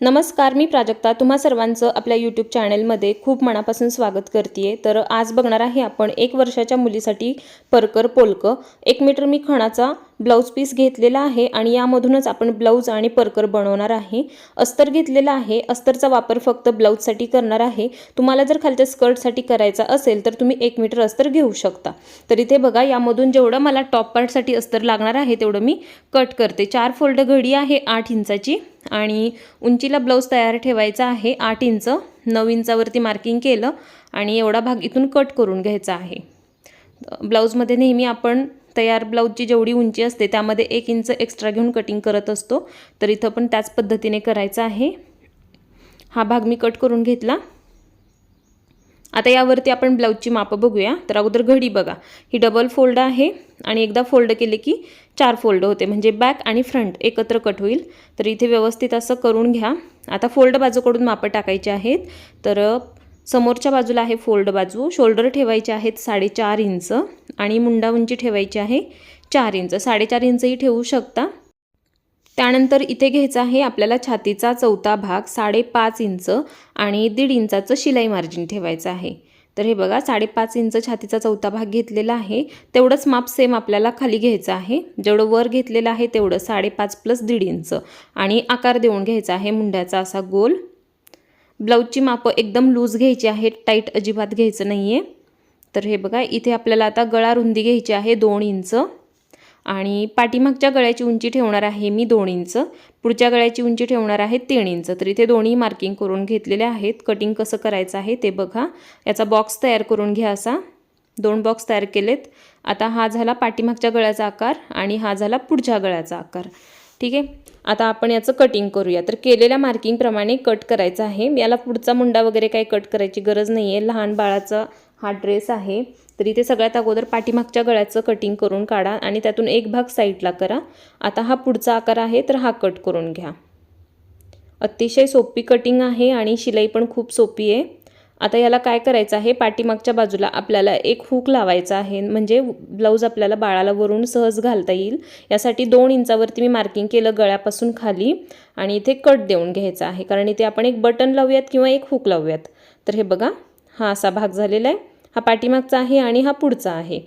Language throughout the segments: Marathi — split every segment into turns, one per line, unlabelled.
नमस्कार मी प्राजक्ता. तुम्हा सर्वांचं आपल्या यूट्यूब चॅनलमध्ये खूप मनापासून स्वागत करते तर आज बघणार आहे आपण एक वर्षाच्या मुलीसाठी परकर पोलकं. एक मीटर मी खणाचा ब्लाऊज पीस घेतलेला आहे आणि यामधूनच आपण ब्लाऊज आणि परकर बनवणार आहे. अस्तर घेतलेला आहे. अस्तरचा वापर फक्त ब्लाऊजसाठी करणार आहे. तुम्हाला जर खालच्या स्कर्टसाठी करायचा असेल तर तुम्ही एक मीटर अस्तर घेऊ शकता. तर इथे बघा यामधून जेवढं मला टॉप पार्टसाठी अस्तर लागणार आहे तेवढं मी कट करते. चार फोल्ड घडी आहे आठ इंचाची. आणि उंचीला ब्लाऊज तयार ठेवायचा आहे आठ इंच. नऊ इंचावरती मार्किंग केलं आणि एवढा भाग इथून कट करून घ्यायचा आहे. ब्लाऊजमध्ये नेहमी आपण तयार ब्लाऊजची जेवढी उंची असते त्यामध्ये एक इंच एक्स्ट्रा घेऊन कटिंग करत असतो. तर इथं पण त्याच पद्धतीने करायचं आहे. हा भाग मी कट करून घेतला. आता यावरती आपण ब्लाऊजची मापं बघूया. तर अगोदर घडी बघा. ही डबल फोल्ड आहे आणि एकदा फोल्ड केले की चार फोल्ड होते. म्हणजे बॅक आणि फ्रंट एकत्र कट होईल. तर इथे व्यवस्थित असं करून घ्या. आता फोल्ड बाजूकडून मापं टाकायचे आहेत. तर समोरच्या बाजूला आहे फोल्ड बाजू. शोल्डर ठेवायचे आहेत साडेचार इंच. आणि मुंडा उंची ठेवायची आहे चार इंच. साडेचार इंचही ठेवू शकता. त्यानंतर इथे घ्यायचा आहे आपल्याला छातीचा चौथा भाग साडेपाच इंच आणि दीड इंचाचं शिलाई मार्जिन ठेवायचं आहे. तर हे बघा साडेपाच इंच छातीचा चौथा भाग घेतलेला आहे. तेवढंच माप सेम आपल्याला खाली घ्यायचं आहे. जेवढं वर घेतलेलं आहे तेवढं साडेपाच प्लस दीड इंच. आणि आकार देऊन घ्यायचा आहे मुंड्याचा असा गोल. ब्लाऊजची मापं एकदम लूज घ्यायची आहे टाईट अजिबात घ्यायचं नाही आहे तर हे बघा इथे आपल्याला आता गळा रुंदी घ्यायची आहे दोन इंच. आणि पाठीमागच्या गळ्याची उंची ठेवणार आहे मी दोन इंच. पुढच्या गळ्याची उंची ठेवणार आहे तीन इंच. तर इथे दोन्ही मार्किंग करून घेतलेले आहेत. कटिंग कसं करायचं आहे ते बघा. याचा बॉक्स तयार करून घ्या असा. दोन बॉक्स तयार केलेत. आता हा झाला पाठीमागच्या गळ्याचा आकार आणि हा झाला पुढच्या गळ्याचा आकार. ठीक आहे? आता आपण याचं कटिंग करूया. तर केलेल्या मार्किंगप्रमाणे कट करायचं आहे. याला पुढचा मुंडा वगैरे काही कट करायची गरज नाही आहे लहान बाळाचं हा ड्रेस आहे तर इथे सगळ्यात अगोदर पाठीमागच्या गळ्याचं कटिंग करून काढा आणि त्यातून एक भाग साईडला करा. आता हा पुढचा आकार आहे तर हा कट करून घ्या. अतिशय सोपी कटिंग आहे आणि शिलाई पण खूप सोपी आहे. आता याला काय करायचं आहे पाठीमागच्या बाजूला आपल्याला एक हुक लावायचा आहे म्हणजे ब्लाऊज आपल्याला बाळाला वरून सहज घालता येईल. यासाठी दोन इंचावरती मी मार्किंग केलं गळ्यापासून खाली आणि इथे कट देऊन घ्यायचा आहे कारण इथे आपण एक बटन लावूयात किंवा एक हुक लावूयात. तर हे बघा. हा असा भाग झालेला आहे. हा पाठीमागचा आहे आणि हा पुढचा आहे.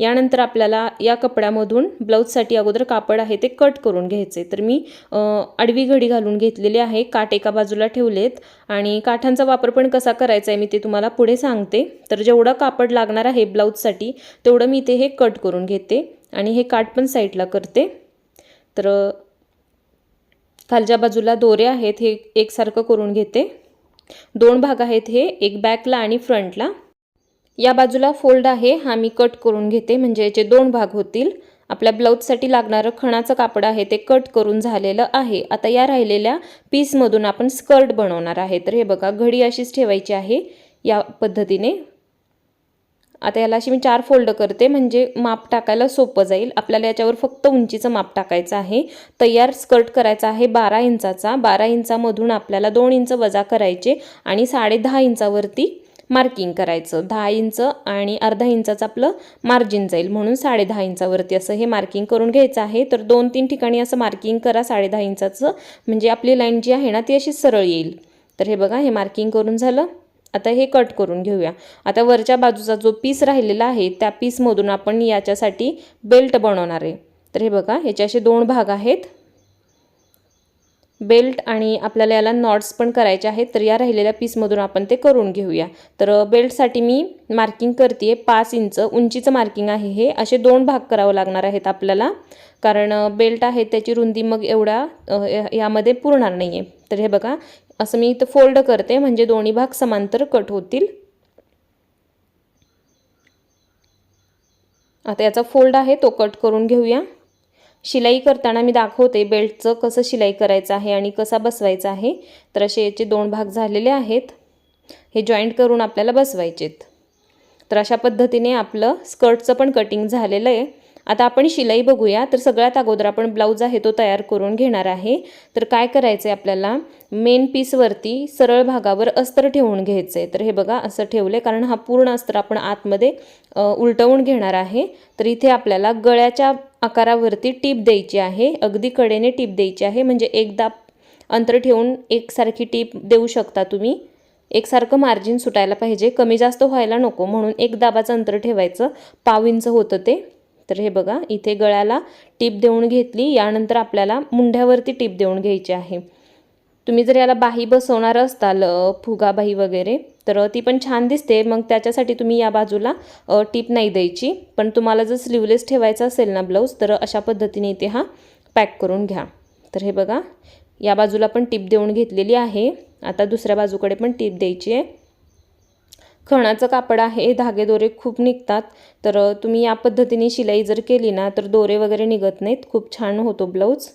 यानंतर आपल्याला या कपड्यामधून ब्लाऊजसाठी अगोदर कापड आहे ते कट करून घ्यायचे. तर मी आडवी घडी घालून घेतलेली आहे. काठ एका बाजूला ठेवलेत आणि काठांचा वापर पण कसा करायचा आहे मी ते तुम्हाला पुढे सांगते. तर जेवढं कापड लागणार आहे ब्लाऊजसाठी तेवढं मी ते हे कट करून घेते आणि हे काठ पण साईडला करते. तर खालच्या बाजूला दोरे आहेत हे एकसारखं करून घेते. दोन भाग आहेत हे एक बॅकला आणि फ्रंटला या बाजूला फोल्ड आहे हा मी कट करून घेते म्हणजे याचे दोन भाग होतील. आपल्या ब्लाऊजसाठी लागणारं खणाचं कापड आहे ते कट करून झालेलं आहे. आता या राहिलेल्या पीसमधून आपण स्कर्ट बनवणार आहे. तर हे बघा घडी अशीच ठेवायची आहे या पद्धतीने. आता याला अशी मी चार फोल्ड करते. म्हणजे माप टाकायला सोपं जाईल. आपल्याला याच्यावर फक्त उंचीचं माप टाकायचं आहे. तयार स्कर्ट करायचा आहे बारा इंचाचा. बारा इंचामधून आपल्याला दोन इंच वजा करायचे आणि साडे दहा इंचावरती मार्किंग करायचं. दहा इंच आणि अर्धा इंचाचं आपलं मार्जिन जाईल. म्हणून साडे दहा इंचावरती असं हे मार्किंग करून घ्यायचं आहे. तर दोन तीन ठिकाणी असं मार्किंग करा साडे दहा इंचाचं. म्हणजे आपली लाईन जी आहे ना ती अशी सरळ येईल. तर हे बघा हे मार्किंग करून झालं. आता हे कट करून घेऊया. आता वरच्या बाजूचा जो पीस राहिलेला आहे त्या पीसमधून आपण याच्यासाठी बेल्ट बनवणार आहे. तर हे बघा ह्याचे असे दोन भाग आहेत. बेल्ट आणि आपल्याला याला नॉट्स पण करायचे आहेत तर या राहिलेल्या पीसमधून आपण ते करून घेऊया. तर बेल्टसाठी मी मार्किंग करते आहे पाच इंच उंचीचं मार्किंग आहे हे. असे दोन भाग करावं लागणार आहेत आपल्याला. कारण बेल्ट आहे त्याची रुंदी मग एवढा यामध्ये पुरणार नाही आहे तर हे बघा असं मी इथं फोल्ड करते म्हणजे दोन्ही भाग समांतर कट होतील. आता याचा फोल्ड आहे तो कट करून घेऊया. शिलाई करताना मी दाखवते बेल्टचं कसं शिलाई करायचं आहे आणि कसा बसवायचा आहे. तर असे याचे दोन भाग झालेले आहेत. हे जॉईंट करून आपल्याला बसवायचेत. तर अशा पद्धतीने आपलं स्कर्टचं पण कटिंग झालेलं आहे. आता आपण शिलाई बघूया. तर सगळ्यात अगोदर आपण ब्लाऊज आहे तो तयार करून घेणार आहे. तर काय करायचं आहे आपल्याला? मेन पीसवरती सरळ भागावर अस्तर ठेवून घ्यायचं आहे तर हे बघा असं ठेवलं आहे कारण हा पूर्ण अस्तर आपण आतमध्ये उलटवून घेणार आहे. तर इथे आपल्याला गळ्याच्या आकारावरती टीप द्यायची आहे. अगदी कडेने टीप द्यायची आहे. म्हणजे एकदा अंतर ठेवून एकसारखी टीप देऊ शकता तुम्ही. एकसारखं मार्जिन सुटायला पाहिजे. कमी जास्त व्हायला नको. म्हणून एक दाबाचं अंतर ठेवायचं. पाव इंच होतं ते. तर हे बघा इथे गळ्याला टीप देऊन घेतली यानंतर आपल्याला मुंढ्यावरती टीप देऊन घ्यायची आहे. तुम्ही जर याला बाही बसवणार असताल फुगाबाही वगैरे तर ती पण छान दिसते. मग त्याच्यासाठी तुम्ही या बाजूला टीप नाही द्यायची. पण तुम्हाला जर स्लीवलेस ठेवायचा असेल ना ब्लाऊज तर अशा पद्धतीने इथे हा पॅक करून घ्या. तर हे बघा या बाजूला पण टीप देऊन घेतलेली आहे. आता दुसऱ्या बाजूकडे पण टीप द्यायची आहे. खणाचं कापड आहे धागे दोरे खूप निघतात. तर तुम्ही या पद्धतीने शिलाई जर केली ना तर दोरे वगैरे निघत नाहीत. खूप छान होतो ब्लाऊज.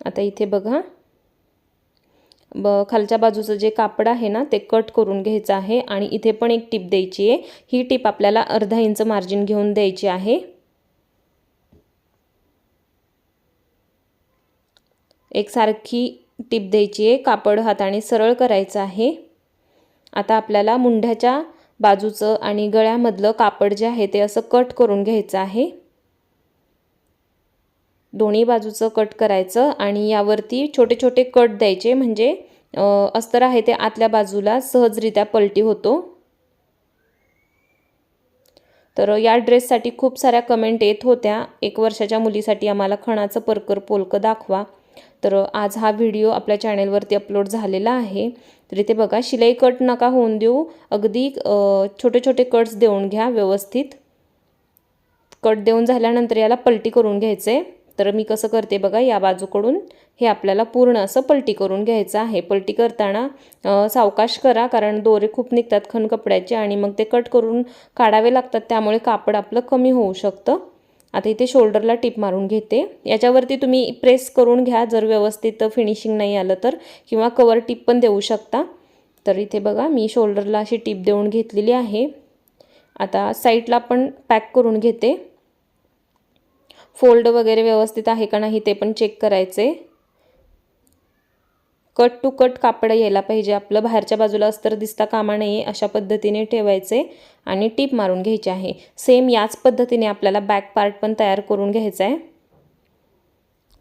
आता इथे बघा. ब खालच्या बाजूचं जे कापड आहे ना ते कट करून घ्यायचं आहे आणि इथे पण एक टिप द्यायची आहे. ही टीप आपल्याला अर्धा इंच मार्जिन घेऊन द्यायची आहे. एकसारखी टीप द्यायची आहे. कापड हाताने सरळ करायचं आहे. आता आपल्याला मुंढ्याच्या बाजूचं आणि गळ्यामधलं कापड जे आहे ते असं कट करून घ्यायचं आहे. दोन्ही बाजूचं कट करायचं आणि यावरती छोटे छोटे कट द्यायचे. म्हणजे अस्तर आहे ते आतल्या बाजूला सहजरित्या पलटी होतो. तर या ड्रेससाठी खूप साऱ्या कमेंट येत होत्या. एक वर्षाच्या मुलीसाठी आम्हाला खणाचं परकर पोलकं दाखवा. तर आज हा व्हिडिओ आपल्या चॅनेलवरती अपलोड झालेला आहे. तर इथे बघा शिलाई कट नका होऊन देऊ. अगदी छोटे छोटे कट्स देऊन घ्या व्यवस्थित. कट देऊन झाल्यानंतर याला पलटी करून घ्यायचं. आहे तर मी कसं करते बघा या बाजूकडून हे आपल्याला पूर्ण असं पलटी करून घ्यायचं आहे. पलटी करताना सावकाश करा कारण दोरे खूप निघतात खण कपड्याचे आणि मग ते कट करून काढावे लागतात त्यामुळे कापड आपलं कमी होऊ शकतं. आता इथे शोल्डरला टिप मारून घेते. याच्यावरती तुम्ही प्रेस करून घ्या. जर व्यवस्थित फिनिशिंग नाही आलं तर किंवा कवर टिप पण देऊ शकता. तर इथे बघा मी शोल्डरला अशी टिप देऊन घेतलेली आहे. आता साईडला पण पॅक करून घेते. फोल्ड वगैरे व्यवस्थित आहे का नाही ते पण चेक करायचे. कट टू कट कापड यायला पाहिजे. आपलं बाहेरच्या बाजूला अस्तर दिसता कामा नये अशा पद्धतीने ठेवायचे आणि टीप मारून घ्यायची आहे. सेम याच पद्धतीने आपल्याला बॅक पार्ट पण तयार करून घ्यायचा आहे.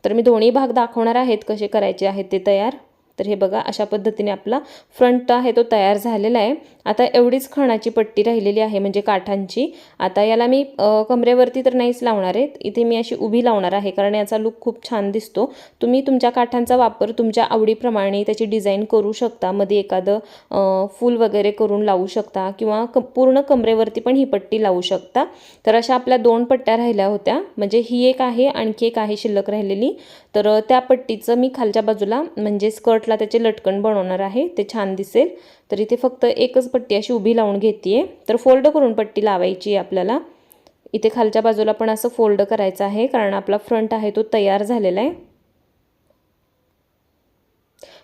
तर मी दोन्ही भाग दाखवणार आहेत कसे करायचे आहेत ते तयार. तर हे बघा अशा पद्धतीने आपला फ्रंट आहे तो तयार झालेला आहे. आता एवढीच खणाची पट्टी राहिलेली आहे म्हणजे काठांची. आता याला मी कमरेवरती तर नाहीच लावणार आहे. इथे मी अशी उभी लावणार आहे कारण याचा लुक खूप छान दिसतो. तुम्ही तुमच्या काठांचा वापर तुमच्या आवडीप्रमाणे त्याची डिझाईन करू शकता. मध्ये एखादं फूल वगैरे करून लावू शकता किंवा क पूर्ण कमरेवरती पण ही पट्टी लावू शकता. तर अशा आपल्या दोन पट्ट्या राहिल्या होत्या. म्हणजे ही एक आहे आणखी एक आहे शिल्लक राहिलेली. तर त्या पट्टीचं मी खालच्या बाजूला म्हणजे स्कर्टला त्याचे लटकन बनवणार आहे. ते छान दिसेल. तर इथे फक्त एकच पट्टी अशी उभी लावून घेते तर फोल्ड करून पट्टी लावायची आहे आपल्याला. इथे खालच्या बाजूला पण असं फोल्ड करायचं आहे कारण आपला फ्रंट आहे तो तयार झालेला आहे.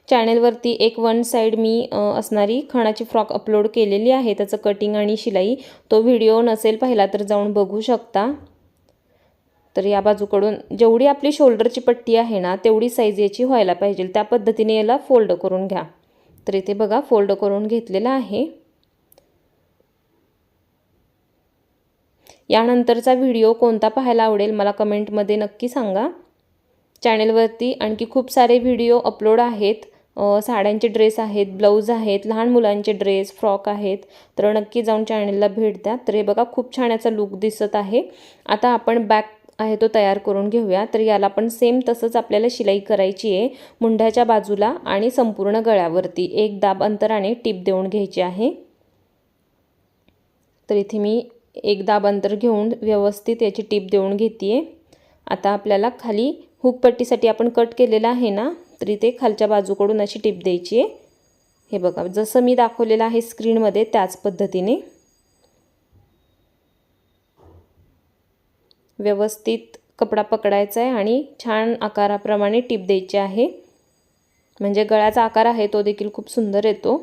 चॅनेलवरती एक वन साईड मी असणारी खणाची फ्रॉक अपलोड केलेली आहे. त्याचं कटिंग आणि शिलाई तो व्हिडिओ नसेल पाहिला तर जाऊन बघू शकता. तर या बाजूकडून जेवढी आपली शोल्डरची पट्टी आहे ना तेवढी साईज याची व्हायला पाहिजे. त्या पद्धतीने याला फोल्ड करून घ्या. तर इथे बघा फोल्ड करून घेतलेला आहे. यानंतरचा व्हिडिओ कोणता पाहायला आवडेल मला कमेंटमध्ये नक्की सांगा. चॅनेलवरती आणखी खूप सारे व्हिडिओ अपलोड आहेत. साड्यांचे ड्रेस आहेत ब्लाऊज आहेत लहान मुलांचे ड्रेस फ्रॉक आहेत. तर नक्की जाऊन चॅनेलला भेट द्या. तर हे बघा खूप छान याचा लुक दिसत आहे. आता आपण बॅक आहे तो तयार करून घेऊया. तर याला पण सेम तसंच आपल्याला शिलाई करायची आहे. मुंढ्याच्या बाजूला आणि संपूर्ण गळ्यावरती एक दाब अंतराने टीप देऊन घ्यायची आहे. तर इथे मी एक दाब अंतर घेऊन व्यवस्थित याची टीप देऊन घेते आता आपल्याला खाली हुकपट्टीसाठी आपण कट केलेला आहे ना तर इथे खालच्या बाजूकडून अशी टीप द्यायची आहे. हे बघा जसं मी दाखवलेलं आहे स्क्रीनमध्ये त्याच पद्धतीने. व्यवस्थित कपडा पकडायचा आहे आणि छान आकाराप्रमाणे टीप द्यायची आहे. म्हणजे गळ्याचा आकार आहे तो देखील खूप सुंदर येतो.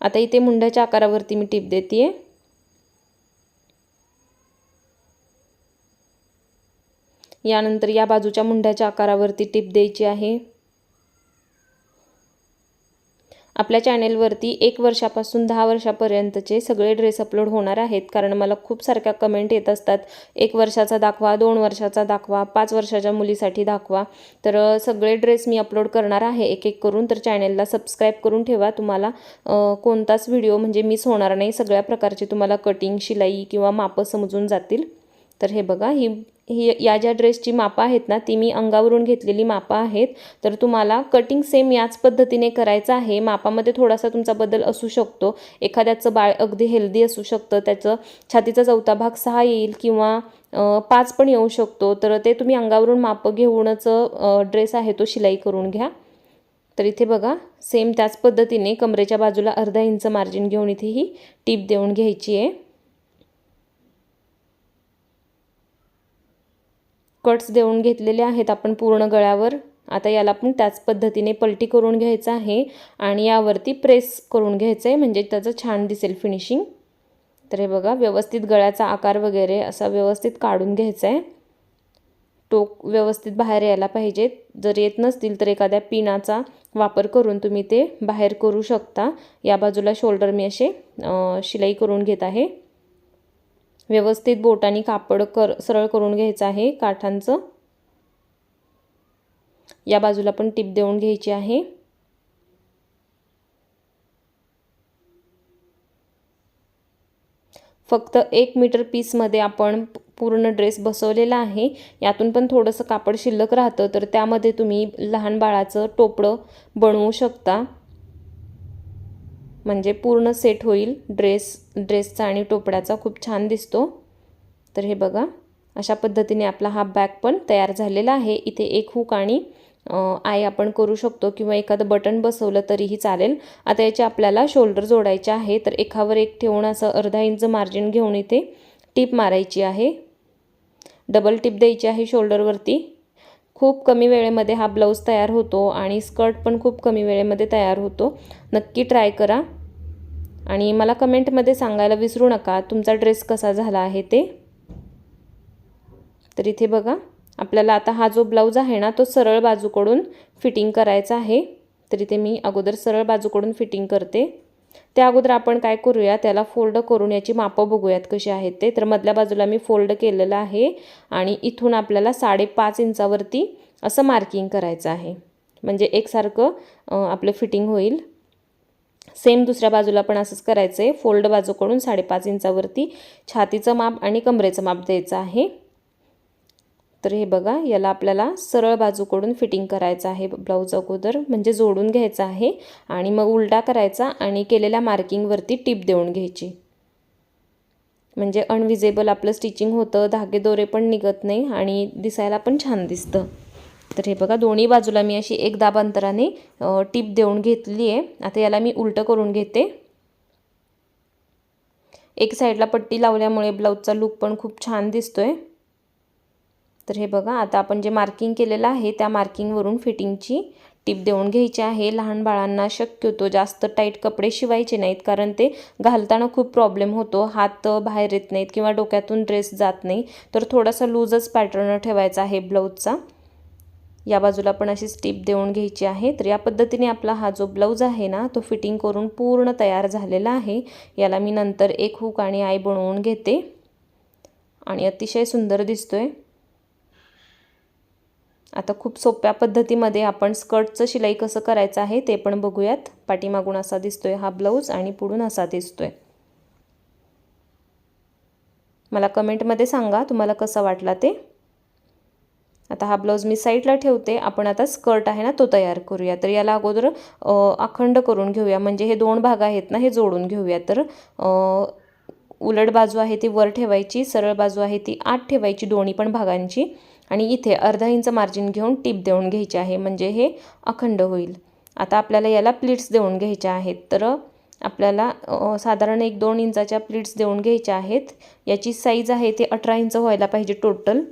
आता इथे मुंड्याच्या आकारावरती मी टीप देते आहे यानंतर या बाजूच्या मुंड्याच्या आकारावरती टीप द्यायची आहे. आपल्या चॅनेलवरती एक वर्षापासून दहा वर्षापर्यंतचे सगळे ड्रेस अपलोड होणार आहेत. कारण मला खूप सारख्या कमेंट येत असतात. एक वर्षाचा दाखवा दोन वर्षाचा दाखवा पाच वर्षाच्या मुलीसाठी दाखवा. तर सगळे ड्रेस मी अपलोड करणार आहे. एक एक करून तर चॅनेलला सबस्क्राईब करून ठेवा. तुम्हाला कोणताच व्हिडिओ म्हणजे मिस होणार नाही. सगळ्या प्रकारचे तुम्हाला कटिंग शिलाई किंवा मापं समजून जातील. तर हे बघा ही ही या ज्या ड्रेसची मापं आहेत ना ती मी अंगावरून घेतलेली मापं आहेत. तर तुम्हाला कटिंग सेम याच पद्धतीने करायचं आहे. मापामध्ये थोडासा तुमचा बदल असू शकतो. एखाद्याचं बाळ अगदी हेल्दी असू शकतं. त्याचं छातीचा चौथा भाग सहा येईल किंवा पाच पण येऊ शकतो. तर ते तुम्ही अंगावरून मापं घेऊनच ड्रेस आहे तो शिलाई करून घ्या. तर इथे बघा सेम त्याच पद्धतीने कमरेच्या बाजूला अर्धा इंच मार्जिन घेऊन इथे ही टीप देऊन घ्यायची आहे. कट्स देऊन घेतलेले आहेत आपण पूर्ण गळ्यावर. आता याला पण त्याच पद्धतीने पलटी करून घ्यायचं आहे आणि यावरती प्रेस करून घ्यायचं आहे म्हणजे त्याचं छान दिसेल फिनिशिंग तर हे बघा व्यवस्थित गळ्याचा आकार वगैरे असा व्यवस्थित काढून घ्यायचा आहे टोक व्यवस्थित बाहेर यायला पाहिजेत जर येत नसतील तर एखाद्या पिनाचा वापर करून तुम्ही ते बाहेर करू शकता. या बाजूला शोल्डर मी असे शिलाई करून घेत आहे. व्यवस्थित बोटाने कापड कर सरळ करून घ्यायचं आहे काठांचं. या बाजूला पण टिप देऊन घ्यायची आहे. फक्त एक मीटर पीसमध्ये आपण पूर्ण ड्रेस बसवलेला आहे. यातून पण थोडंसं कापड शिल्लक राहतं तर त्यामध्ये तुम्ही लहान बाळाचं टोपडं बनवू शकता. म्हणजे पूर्ण सेट होईल. ड्रेस ड्रेसचा आणि टोपड्याचा खूप छान दिसतो. तर हे बघा अशा पद्धतीने आपला हा बॅग पण तयार झालेला आहे. इथे एक हुक आणि आय आपण करू शकतो किंवा एखादं बटन बसवलं तरीही चालेल. आता याचे आपल्याला शोल्डर जोडायचे आहे. तर एकावर एक ठेवून असं अर्धा इंच मार्जिन घेऊन इथे टीप मारायची आहे. डबल टिप द्यायची आहे शोल्डरवरती खूप कमी वेळेमध्ये हा ब्लाऊज तयार होतो आणि स्कर्ट पण खूप कमी वेळेमध्ये तयार होतो. नक्की ट्राय करा. आणि मला कमेंटमध्ये सांगायला विसरू नका. तुमचा ड्रेस कसा झाला आहे ते. तर इथे बघा. आपल्याला आता हा जो ब्लाऊज आहे ना तो सरळ बाजूकडून फिटिंग करायचा आहे. तर इथे मी अगोदर सरळ बाजूकडून फिटिंग करते. त्या अगोदर आपण काय करूया त्याला फोल्ड करून याची मापं बघूयात कशी आहेत ते. तर मधल्या बाजूला मी फोल्ड केलेलं आहे आणि इथून आपल्याला साडेपाच इंचावरती असं मार्किंग करायचं आहे. म्हणजे एकसारखं आपलं फिटिंग होईल. सेम दुसऱ्या बाजूला पण असंच करायचं आहे फोल्ड बाजूकडून साडेपाच इंचावरती छातीचं माप आणि कमरेचं माप द्यायचं आहे. तर हे बघा याला आपल्याला सरळ बाजूकडून फिटिंग करायचं आहे ब्लाऊज अगोदर म्हणजे जोडून घ्यायचं आहे आणि मग उलटा करायचा आणि केलेल्या मार्किंगवरती टिप देऊन घ्यायची. म्हणजे अनविजेबल आपलं स्टिचिंग होतं धागे दोरे पण निघत नाही आणि दिसायला पण छान दिसतं. तर हे बघा दोन्ही बाजूला मी अशी एक दाब अंतराने टीप देऊन घेतली आहे. आता याला मी उलटं करून घेते. एक साईडला पट्टी लावल्यामुळे ब्लाऊजचा लूक पण खूप छान दिसतोय. तर हे बघा आता आपण जे मार्किंग केलेलं आहे त्या मार्किंगवरून फिटिंगची टीप देऊन घ्यायची आहे. लहान बाळांना शक्यतो जास्त टाईट कपडे शिवायचे नाहीत कारण ते घालताना खूप प्रॉब्लेम होतो. हात बाहेर येत नाहीत किंवा डोक्यातून ड्रेस जात नाही. तर थोडासा लूजच पॅटर्न ठेवायचा आहे ब्लाऊजचा या बाजूला पण अशी स्टीप देऊन घ्यायची आहे. तर या पद्धतीने आपला हा जो ब्लाऊज आहे ना तो फिटिंग करून पूर्ण तयार झालेला आहे. याला मी नंतर एक हुक आणि आय बनवून घेते. आणि अतिशय सुंदर दिसतोय. आता खूप सोप्या पद्धतीमध्ये आपण स्कर्टचं शिलाई कसं करायचं आहे ते पण बघूयात. पाठीमागून असा दिसतोय हा ब्लाऊज आणि पुढून असा दिसतोय. मला कमेंटमध्ये सांगा तुम्हाला कसा वाटला ते. आता हा ब्लाऊज मी साईडला ठेवते. आपण आता स्कर्ट आहे ना तो तयार करूया. तर याला अगोदर अखंड करून घेऊया. म्हणजे हे दोन भाग आहेत ना हे जोडून घेऊया. तर उलट बाजू आहे ती वर ठेवायची सरळ बाजू आहे ती आत ठेवायची दोन्ही पण भागांची. आणि इथे अर्धा इंच मार्जिन घेऊन टीप देऊन घ्यायची आहे. म्हणजे हे अखंड होईल. आता आपल्याला याला प्लीट्स देऊन घ्यायच्या आहेत. तर आपल्याला साधारण एक दोन इंचाच्या प्लीट्स देऊन घ्यायच्या आहेत. याची साईज आहे ती अठरा इंच व्हायला पाहिजे टोटल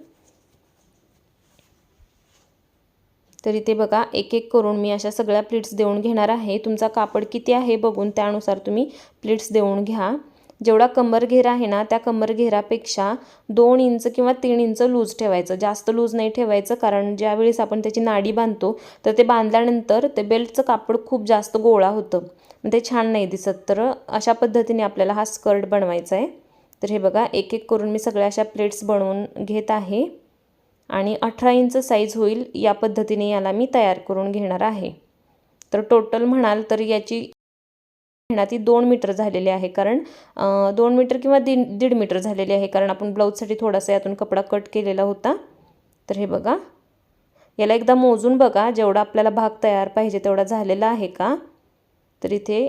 तर इथे बघा एक एक करून मी अशा सगळ्या प्लीट्स देऊन घेणार आहे. तुमचा कापड किती आहे बघून त्यानुसार तुम्ही प्लीट्स देऊन घ्या. जेवढा कमर घेरा आहे ना त्या कमर घेरापेक्षा दोन इंच किंवा तीन इंच लूज ठेवायचं. जास्त लूज नाही ठेवायचं कारण ज्यावेळेस आपण त्याची नाडी बांधतो तर ते बांधल्यानंतर ते बेल्टचं कापड खूप जास्त गोळा होतं. ते छान नाही दिसत. तर अशा पद्धतीने आपल्याला हा स्कर्ट बनवायचा आहे. तर हे बघा एक एक करून मी सगळ्या अशा प्लेट्स बनवून घेत आहे. आणि अठरा इंच साईज होईल या पद्धतीने याला मी तयार करून घेणार आहे. तर टोटल म्हणाल तर याची ती दोन मीटर झालेली आहे. कारण दोन मीटर किंवा दीड दीड मीटर झालेली आहे. कारण आपण ब्लाऊजसाठी थोडासा यातून कपडा कट केलेला होता. तर हे बघा. याला एकदा मोजून बघा. जेवढा आपल्याला भाग तयार पाहिजे तेवढा झालेला आहे का? तर इथे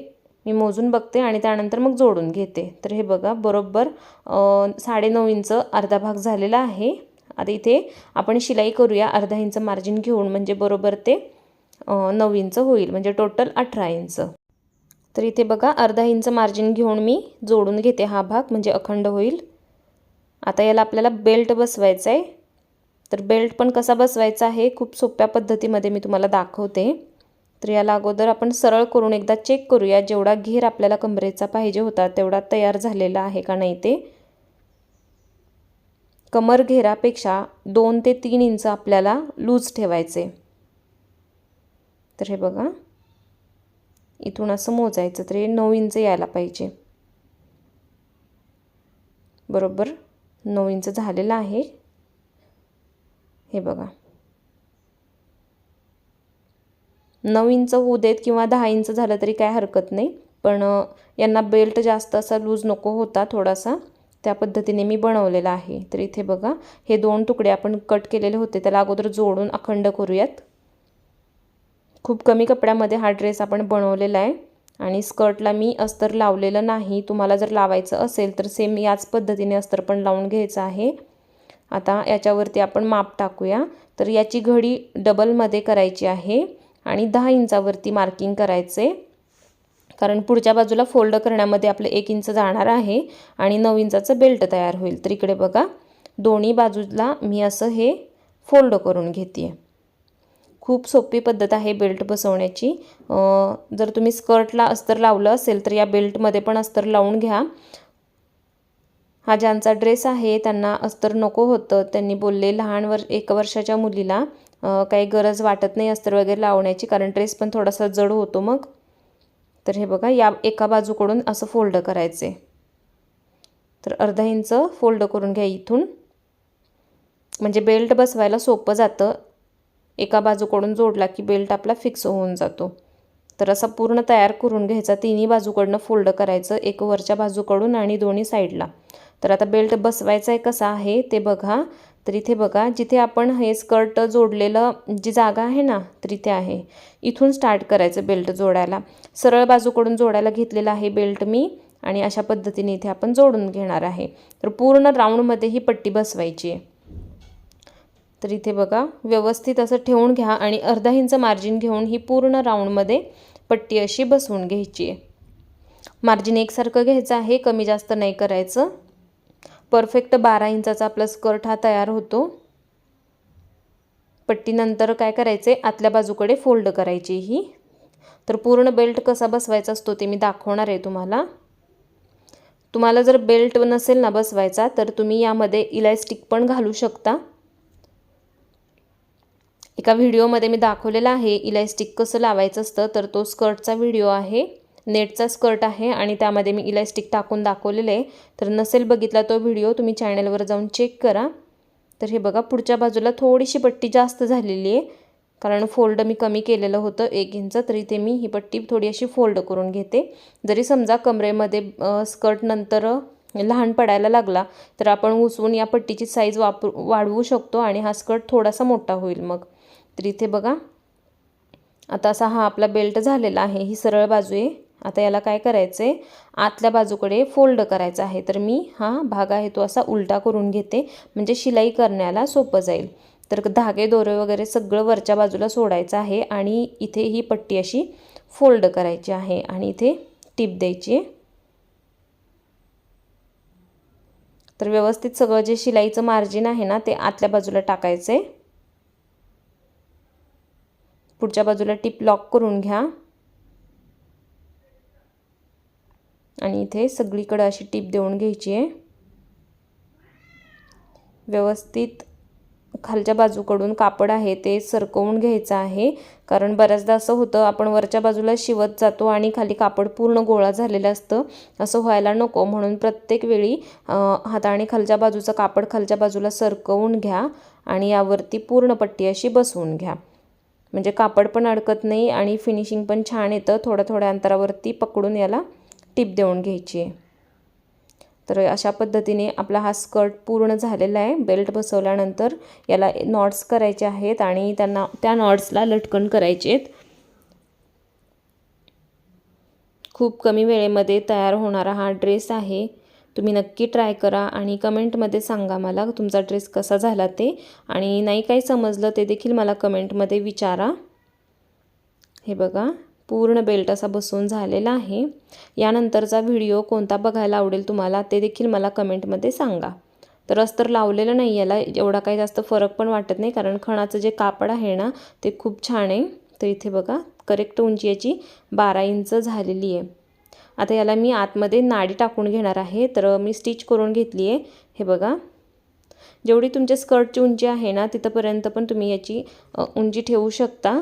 मी मोजून बघते आणि त्यानंतर मग जोडून घेते. तर हे बघा. बरोबर साडेनऊ इंच अर्धा भाग झालेला आहे. आता इथे आपण शिलाई करूया. अर्धा इंच मार्जिन घेऊन म्हणजे बरोबर ते नऊ इंच होईल. म्हणजे टोटल अठरा इंच. तर इथे बघा अर्धा इंच मार्जिन घेऊन मी जोडून घेते हा भाग म्हणजे अखंड होईल. आता याला आपल्याला बेल्ट बसवायचा आहे तर बेल्ट पण कसा बसवायचा आहे खूप सोप्या पद्धतीमध्ये मी तुम्हाला दाखवते. तर याला अगोदर आपण सरळ करून एकदा चेक करूया जेवढा घेर आपल्याला कमरेचा पाहिजे होता तेवढा तयार झालेला आहे का नाही ते. कमर घेरापेक्षा दोन ते तीन इंच आपल्याला लूज ठेवायचे तर हे बघा. इथून असं मोजायचं तर हे नऊ इंच यायला पाहिजे. बरोबर? नऊ इंच झालेलं आहे. हे बघा. नऊ इंच होऊ देत किंवा दहा इंच झालं तरी काय हरकत नाही. पण यांना बेल्ट जास्त असा लूज नको होता थोडासा. त्या पद्धतीने मी बनवलेला आहे. तर इथे बघा हे दोन तुकडे आपण कट केलेले होते. त्याला अगोदर जोडून अखंड करूयात. खूप कमी कपड्यामध्ये हा ड्रेस आपण बनवलेला आहे. आणि स्कर्टला मी अस्तर लावलेलं नाही. तुम्हाला जर लावायचं असेल तर सेम याच पद्धतीने अस्तर पण लावून घ्यायचं आहे. आता याच्यावरती आपण माप टाकूया. तर याची घडी डबलमध्ये करायची आहे. आणि दहा इंचावरती मार्किंग करायचे. कारण पुढच्या बाजूला फोल्ड करण्यामध्ये आपलं एक इंच जाणार आहे. आणि नऊ इंचाचं बेल्ट तयार होईल. तर इकडे बघा. दोन्ही बाजूला मी असं हे फोल्ड करून घेते खूप सोपी पद्धत आहे बेल्ट बसवण्याची. जर तुम्ही स्कर्टला अस्तर लावलं असेल तर या बेल्टमध्ये पण अस्तर लावून घ्या. हा ज्यांचा ड्रेस आहे त्यांना अस्तर नको होतं. त्यांनी बोलले लहान वर एक वर्षाच्या मुलीला काही गरज वाटत नाही अस्तर वगैरे लावण्याची कारण ड्रेस पण थोडासा जड होतो मग. तर हे बघा या एका बाजूकडून असं फोल्ड करायचे. तर अर्धा इंच फोल्ड करून घ्या इथून. म्हणजे बेल्ट बसवायला सोपं जातं. एका बाजूकडून जोडला की बेल्ट आपला फिक्स होऊन जातो. तर असा पूर्ण तयार करून घ्यायचा. तिन्ही बाजूकडनं फोल्ड करायचं. एक वरच्या बाजूकडून आणि दोन्ही साईडला तर आता बेल्ट बसवायचा आहे कसा आहे ते बघा. तर इथे बघा जिथे आपण हे स्कर्ट जोडलेलं जी जागा आहे ना तर इथे आहे. इथून स्टार्ट करायचं बेल्ट जोडायला. सरळ बाजूकडून जोडायला घेतलेला आहे बेल्ट मी आणि अशा पद्धतीने इथे आपण जोडून घेणार आहे. तर पूर्ण राऊंडमध्ये ही पट्टी बसवायची आहे. तर इथे बघा व्यवस्थित असं ठेवून घ्या आणि अर्धा इंच मार्जिन घेऊन ही पूर्ण राऊंडमध्ये पट्टी अशी बसवून घ्यायची आहे. मार्जिन एकसारखं घ्यायचं आहे कमी जास्त नाही करायचं. परफेक्ट बारा इंचाचा आपला स्कर्ट हा तयार होतो. पट्टीनंतर काय करायचे आतल्या बाजूकडे फोल्ड करायची ही. तर पूर्ण बेल्ट कसा बसवायचा असतो ते मी दाखवणार आहे तुम्हाला. तुम्हाला जर बेल्ट नसेल ना बसवायचा तर तुम्ही यामध्ये इलास्टिक पण घालू शकता. एका व्हिडिओमध्ये मी दाखवलेला आहे इलास्टिक कसं लावायचं असतं तर तो स्कर्टचा व्हिडिओ आहे. नेटचा स्कर्ट आहे आणि त्यामध्ये मी इलास्टिक टाकून दाखवलेलं आहे. तर नसेल बघितला तो व्हिडिओ तुम्ही चॅनलवर जाऊन चेक करा. तर हे बघा पुढच्या बाजूला थोडीशी पट्टी जास्त झालेली आहे. कारण फोल्ड मी कमी केलेलं होतं एक इंच तरी ते मी ही पट्टी थोडी अशी फोल्ड करून घेते. जरी समजा कमरेमध्ये स्कर्ट नंतर लहान पडायला लागला तर आपण उसवून या पट्टीची साईज वापरू वाढवू शकतो आणि हा स्कर्ट थोडासा मोठा होईल मग. तर इथे बघा. आता असा हा आपला बेल्ट झालेला आहे. ही सरळ बाजू आहे. आता याला काय करायचं आहे आतल्या बाजूकडे फोल्ड करायचा आहे. तर मी हा भाग आहे तो असा उलटा करून घेते. म्हणजे शिलाई करण्याला सोपं जाईल. तर धागे दोरे वगैरे सगळं वरच्या बाजूला सोडायचं आहे आणि इथे ही पट्टी अशी फोल्ड करायची आहे आणि इथे टिप द्यायची आहे. तर व्यवस्थित सगळं जे शिलाईचं मार्जिन आहे ना ते आतल्या बाजूला टाकायचं आहे पुढच्या बाजूला टिप लॉक करून घ्या. आणि इथे सगळीकडं अशी टीप देऊन घ्यायची आहे. व्यवस्थित खालच्या बाजूकडून कापड आहे ते सरकवून घ्यायचं आहे. कारण बऱ्याचदा असं होतं आपण वरच्या बाजूला शिवत जातो आणि खाली कापड पूर्ण गोळा झालेलं असतं. असं व्हायला नको. म्हणून प्रत्येक वेळी हाताने खालच्या बाजूचं कापड खालच्या बाजूला सरकवून घ्या आणि यावरती पूर्ण पट्टी अशी बसवून घ्या. म्हणजे कापड पण अडकत नाही आणि फिनिशिंग पण छान येतं. थोड्या थोड्या अंतरावरती पकडून याला टिप देऊन घ्यायची आहे. तर अशा पद्धतीने आपला हा स्कर्ट पूर्ण झालेला आहे. बेल्ट बसवल्यानंतर याला नॉट्स करायचे आहेत आणि त्यांना त्या नॉट्सला लटकन करायचे आहेत. खूप कमी वेळेमध्ये तयार होणारा हा ड्रेस आहे. तुम्ही नक्की ट्राय करा आणि कमेंटमध्ये सांगा मला तुमचा ड्रेस कसा झाला ते. आणि नाही काही समजलं ते देखील मला कमेंटमध्ये विचारा. हे बघा पूर्ण बेल्ट असा बसून झालेला आहे. यानंतरचा व्हिडिओ कोणता बघायला आवडेल तुम्हाला ते देखील मला कमेंटमध्ये सांगा. तर अस्तर लावलेलं नाही याला एवढा काही जास्त फरक पण वाटत नाही कारण खणाचं जे कापड आहे ना ते खूप छान आहे. तर इथे बघा करेक्ट उंची याची बारा इंच झालेली आहे. आता याला मी आतमध्ये नाडी टाकून घेणार आहे. तर मी स्टिच करून घेतली आहे. हे बघा. जेवढी तुमच्या स्कर्टची उंची आहे ना तिथंपर्यंत पण तुम्ही याची उंची ठेवू शकता.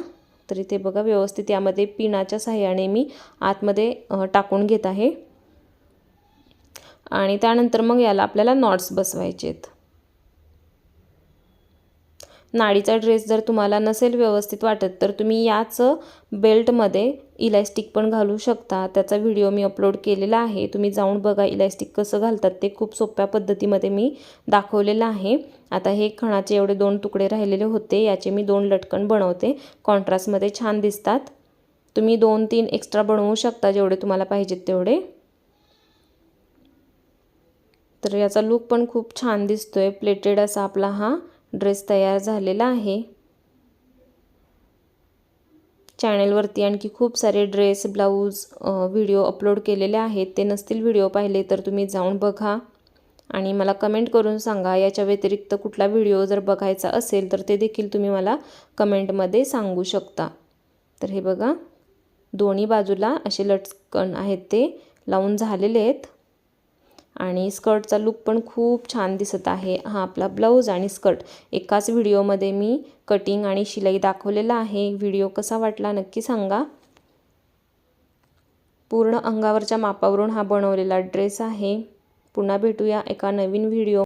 तर इथे बघा व्यवस्थित यामध्ये पिनाच्या साह्याने मी आतमध्ये टाकून घेत आहे. आणि त्यानंतर मग याला आपल्याला नॉट्स बसवायचे आहेत नाडीचा ड्रेस जर तुम्हाला नसेल व्यवस्थित वाटत तर तुम्ही याच बेल्टमध्ये इलॅस्टिक पण घालू शकता. त्याचा व्हिडिओ मी अपलोड केलेला आहे. तुम्ही जाऊन बघा इलॅस्टिक कसं घालतात. ते खूप सोप्या पद्धतीमध्ये मी दाखवलेलं आहे. आता हे खणाचे एवढे दोन तुकडे राहिलेले होते. याचे मी दोन लटकन बनवते. कॉन्ट्रास्टमध्ये छान दिसतात. तुम्ही दोन तीन एक्स्ट्रा बनवू शकता. जेवढे तुम्हाला पाहिजेत तेवढे. तर याचा लूक पण खूप छान दिसतोय. प्लेटेड असा आपला हा. ड्रेस तयार झालेला आहे. चॅनलवरती आणखी खूप सारे ड्रेस ब्लाऊज व्हिडिओ अपलोड केलेले आहेत. ते नसतील व्हिडिओ पाहिले तर तुम्ही जाऊन बघा आणि मला कमेंट करून सांगा. याच्या व्यतिरिक्त कुठला व्हिडिओ जर बघायचा असेल तर ते देखील तुम्ही मला कमेंटमध्ये सांगू शकता. तर हे बघा दोन्ही बाजूला असे लटकन आहेत ते. लावून झालेले आहेत. आणि स्कर्टचा लुक पण खूप छान दिसत आहे. हा आपला ब्लाऊज आणि स्कर्ट. एकाच व्हिडिओमध्ये मी कटिंग आणि शिलाई दाखवलेला आहे. व्हिडिओ कसा वाटला नक्की सांगा. पूर्ण अंगावरच्या मापावरून हा बनवलेला ड्रेस आहे. पुन्हा भेटूया एका नवीन व्हिडिओ